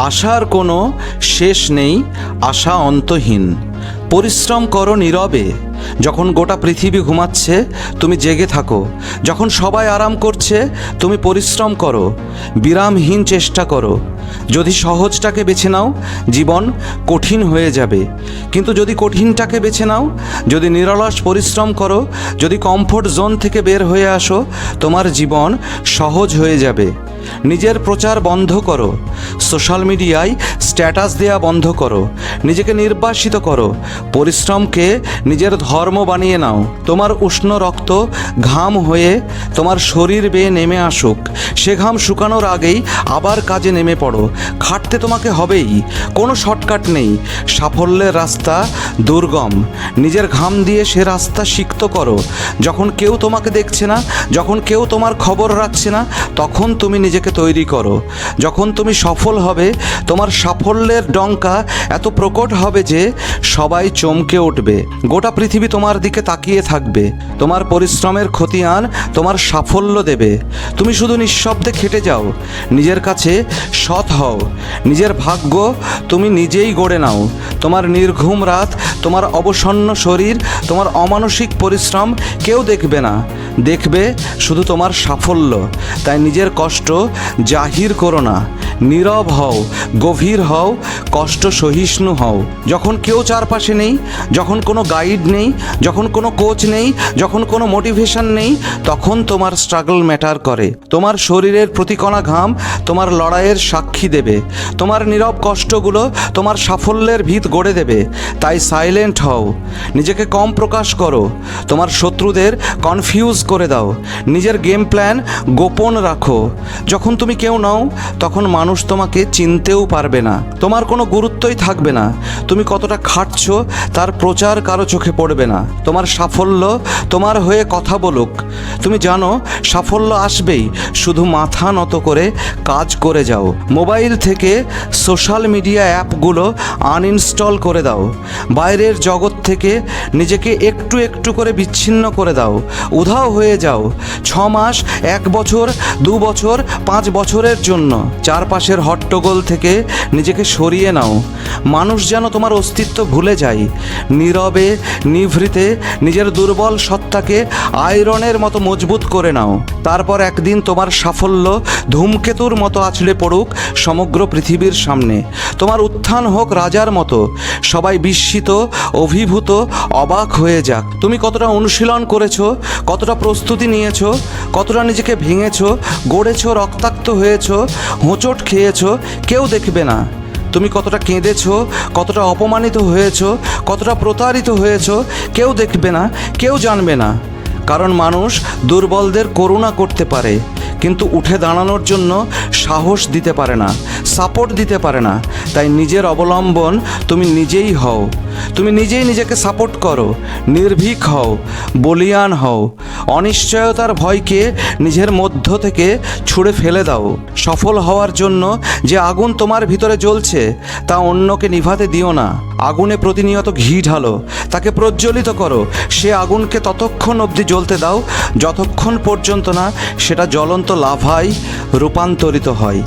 আশার কোনো শেষ নেই, আশা অন্তহীন। পরিশ্রম করো নীরবে। যখন গোটা পৃথিবী ঘুমাচ্ছে, তুমি জেগে থাকো। যখন সবাই আরাম করছে, তুমি পরিশ্রম করো। বিরামহীন চেষ্টা করো। যদি সহজটাকে বেছে নাও, জীবন কঠিন হয়ে যাবে। কিন্তু যদি কঠিনটাকে বেছে নাও, যদি নিরলস পরিশ্রম করো, যদি কমফোর্ট জোন থেকে বের হয়ে আসো, তোমার জীবন সহজ হয়ে যাবে। নিজের প্রচার বন্ধ করো। সোশ্যাল মিডিয়ায় স্ট্যাটাস দেয়া বন্ধ করো। নিজেকে নির্বাসিত করো। পরিশ্রমকে নিজের ধর্ম বানিয়ে নাও। তোমার উষ্ণ রক্ত ঘাম হয়ে তোমার শরীর বেয়ে নেমে আসুক। সে ঘাম শুকানোর আগেই আবার কাজে নেমে পড়ো। খাটতে তোমাকে হবেই। কোনো শর্টকাট নেই। সাফল্যের রাস্তা দুর্গম। নিজের ঘাম দিয়ে সে রাস্তা সিক্ত করো। যখন কেউ তোমাকে দেখছে না, যখন কেউ তোমার খবর রাখছে না, তখন তুমি নিজেকে তৈরি করো। যখন তুমি সফল হবে, তোমার সাফল্যের ডঙ্কা এত প্রকট হবে যে সবাই চমকে উঠবে। গোটা পৃথিবী তোমার দিকে তাকিয়ে থাকবে। তোমার পরিশ্রমের খতিয়ান তোমার সাফল্য দেবে। তুমি শুধু নিঃশব্দে খেটে যাও। নিজের কাছে সৎ হও। নিজের ভাগ্য তুমি নিজেই গড়ে নাও। তোমার নির্ঘুম রাত, তোমার অবসন্ন শরীর, তোমার অমানসিক পরিশ্রম কেউ দেখবে না। দেখবে শুধু তোমার সাফল্য। তাই নিজের কষ্ট জাহির করো না। নীরব হও, গভীর হও, কষ্ট সহিষ্ণু হও। যখন কেউ চারপাশে নেই, যখন কোনো গাইড নেই, যখন কোনো কোচ নেই, যখন কোনো মোটিভেশন নেই, তখন তোমার স্ট্রাগল ম্যাটার করে। তোমার শরীরের প্রতিকণা ঘাম, তোমার লড়াইয়ের সাক্ষী দেবে। তোমার নীরব কষ্টগুলো তোমার সাফল্যের ভিত গড়ে দেবে। তাই সাইলেন্ট হও। নিজেকে কম প্রকাশ করো। তোমার শত্রুদের কনফিউজ করে দাও। নিজের গেম প্ল্যান গোপন রাখো। যখন তুমি কেউ নাও, তখন মানুষ তোমাকে চিনতেও পারবে না। তোমার কোনো গুরুত্বই থাকবে না। তুমি কতটা খাটছ, তার প্রচার কারও চোখে পড়বে না। তোমার সাফল্য তোমার হয়ে কথা বলুক। তুমি জানো, সাফল্য আসবেই। শুধু মাথা নত করে কাজ করে যাও। মোবাইল থেকে সোশ্যাল মিডিয়া অ্যাপগুলো আনইনস্টল করে দাও। বাইরের জগৎ থেকে নিজেকে একটু একটু করে বিচ্ছিন্ন করে দাও। উধাও হয়ে যাও। ছ মাস, এক বছর, দু বছর, পাঁচ বছরের জন্য। চারপাশের হট্টগোল থেকে নিজেকে সরিয়ে নাও। মানুষ যেন তোমার অস্তিত্ব ভুলে যায়। নীরবে, নিভৃতে নিজের দুর্বল সত্তাকে আয়রনের মতো মজবুত করে নাও। তারপর একদিন তোমার সাফল্য ধূমকেতুর মতো আছড়ে পড়ুক সমগ্র পৃথিবীর সামনে। তোমার উত্থান হোক রাজার মতো। সবাই বিস্মিত, অভিভূত, অবাক হয়ে যাক। তুমি কতটা অনুশীলন করেছ, কতটা প্রস্তুতি নিয়েছো, কতটা নিজেকে ভেঙেছো, গড়েছো, রক্তাক্ত হয়েছো, হোঁচট খেয়েছো? কেউ দেখবে না। তুমি কতটা কেঁদেছ, কতটা অপমানিত হয়েছো, কতটা প্রতারিত হয়েছো, কেউ দেখবে না, কেউ জানবে না। কারণ মানুষ দুর্বলদের করুণা করতে পারে, কিন্তু উঠে দাঁড়ানোর জন্য সাহস দিতে পারে না। সাপোর্ট দিতে পারে না। তাই নিজের অবলম্বন তুমি নিজেই হও। তুমি নিজেই নিজেকে সাপোর্ট করো। নির্ভীক হও। বলিয়ান হও। অনিশ্চয়তার ভয়কে নিজের মধ্য থেকে ছুঁড়ে ফেলে দাও। সফল হওয়ার জন্য যে আগুন তোমার ভিতরে জ্বলছে, তা অন্যকে নিভাতে দিও না। আগুনে প্রতিনিয়ত ঘি ঢালো। তাকে প্রজ্বলিত করো। সে আগুনকে ততক্ষণ অবধি জ্বলতে দাও, যতক্ষণ পর্যন্ত না সেটা জ্বলন্ত লাভায় রূপান্তরিত হয়।